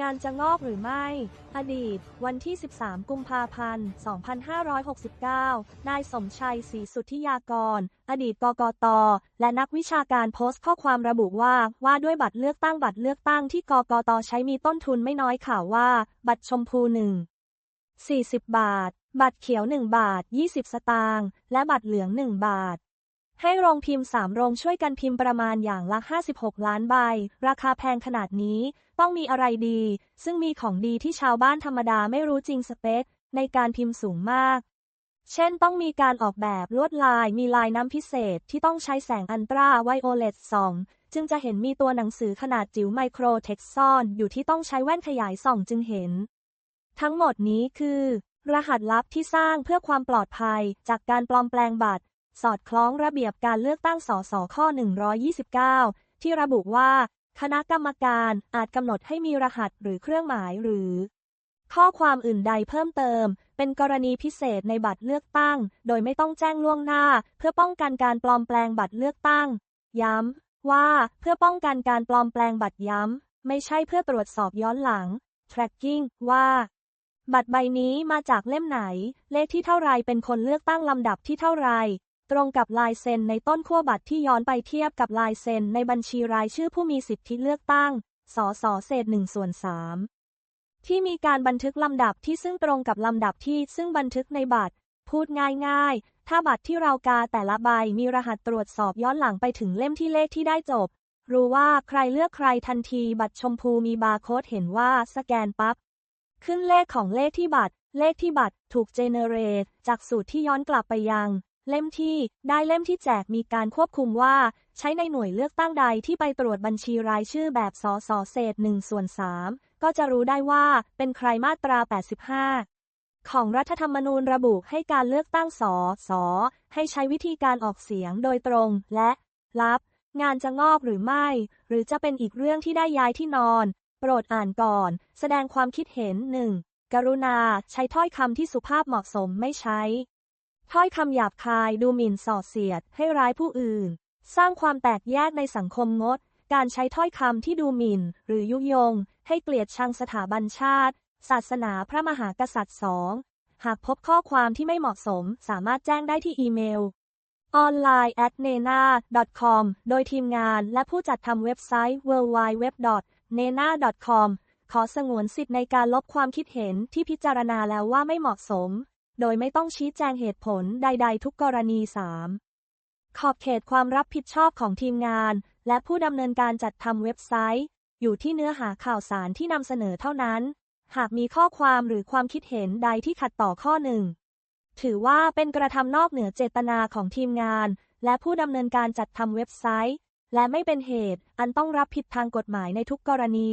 งานจะงอกหรือไม่ อดีต วันที่ 13 กุมภาพันธ์ 2569 นายสมชัยศรีสุทธิยากร อดีตกกต และนักวิชาการโพสต์ข้อความระบุว่า ว่าด้วยบัตรเลือกตั้งบัตรเลือกตั้งที่กกต ใช้มีต้นทุนไม่น้อยข่าวว่า บัตรชมพูหนึ่ง40 บาท บัตรเขียว 1 บาท 20 สตางค์ และบัตรเหลือง 1 บาท ให้โรงพิมพ์ 3 โรงช่วยกันพิมพ์ประมาณอย่างละ 56 ล้านใบ ราคาแพงขนาดนี้ ต้องมีอะไรดี ซึ่งมีของดีที่ชาวบ้านธรรมดาไม่รู้จริงสเปค ในการพิมพ์สูงมาก เช่นต้องมีการออกแบบลวดลายมีลายน้ำพิเศษที่ต้องใช้แสงอันตราไวโอเลตส่อง จึงจะเห็นมีตัวหนังสือขนาดจิ๋วไมโครเท็กซ์ซ่อนอยู่ที่ต้องใช้แว่นขยายส่องจึงเห็น ทั้งหมดนี้คือ รหัสลับที่สร้างเพื่อความปลอดภัยจากการปลอมแปลงบัตร สอดคล้องระเบียบการเลือกตั้งสสข้อ 129 ที่ระบุว่า คณะกรรมการอาจกำหนดให้มีรหัสหรือเครื่องหมายหรือ ข้อความอื่นใดเพิ่มเติม เป็นกรณีพิเศษในบัตรเลือกตั้ง โดยไม่ต้องแจ้งล่วงหน้า เพื่อป้องกันการปลอมแปลงบัตรเลือกตั้ง ย้ำว่าเพื่อป้องกันการปลอมแปลงบัตรย้ำ ไม่ใช่เพื่อตรวจสอบย้อนหลัง tracking ว่าบัตรใบนี้มาจากเล่มไหน เลขที่เท่าไรเป็นคนเลือกตั้งลำดับที่เท่าไร ตรงกับลายเซ็นในต้นขั้วบัตรที่ย้อนไปเทียบกับลายเซ็นในบัญชีรายชื่อผู้มีสิทธิเลือกตั้ง สสเศษหนึ่งส่วนสามที่มีการบันทึกลำดับที่ซึ่งตรงกับลำดับที่ซึ่งบันทึกในบัตร พูดง่ายๆ ถ้าบัตรที่เรากาแต่ละใบมีรหัสตรวจสอบย้อนหลังไปถึงเล่มที่เลขที่ได้จบ รู้ว่าใครเลือกใครทันทีบัตรชมพูมีบาร์โค้ดเห็นว่าสแกนปั๊บขึ้นเลขของเลขที่บัตร เลขที่บัตรถูกเจเนเรตจากสูตรที่ย้อนกลับไปยัง เล่มที่ได้เล่มที่แจกมีการควบคุมว่า ใช้ในหน่วยเลือกตั้งใดที่ไปตรวจบัญชีรายชื่อแบบสสเศษ1ส่วน3ก็จะรู้ได้ว่าเป็นใครมาตรา 85 ของรัฐธรรมนูญระบุให้การเลือกตั้งสสให้ใช้วิธีการออกเสียงโดยตรงและลับ งานจะงอกหรือไม่ หรือจะเป็นอีกเรื่องที่ได้ย้ายที่นอน โปรดอ่านก่อน แสดงความคิดเห็นหนึ่งกรุณาใช้ถ้อยคำที่สุภาพเหมาะสมไม่ใช้ ถ้อยคำหยาบคายดูหมิ่นส่อเสียด ให้ร้ายผู้อื่น สร้างความแตกแยกในสังคมงด การใช้ถ้อยคำที่ดูหมิ่น หรือยุยง ให้เกลียดชังสถาบันชาติ ศาสนาพระมหากษัตริย์สองหากพบข้อความที่ไม่เหมาะสม สามารถแจ้งได้ที่อีเมล online at nena com โดยทีมงานและผู้จัดทำเว็บไซต์ www nena com ขอสงวนสิทธิ์ในการลบความคิดเห็นที่พิจารณาแล้วว่าไม่เหมาะสม โดยไม่ต้องชี้แจงเหตุผลใด ๆ ทุกกรณี 3. ขอบเขตความรับผิดชอบของทีมงาน และผู้ดำเนินการจัดทำเว็บไซต์ อยู่ที่เนื้อหาข่าวสารที่นำเสนอเท่านั้น หากมีข้อความหรือความคิดเห็นใดที่ขัดต่อข้อหนึ่งถือว่าเป็นกระทำนอกเหนือเจตนาของทีมงาน และผู้ดำเนินการจัดทำเว็บไซต์ และไม่เป็นเหตุอันต้องรับผิดทางกฎหมายในทุกกรณี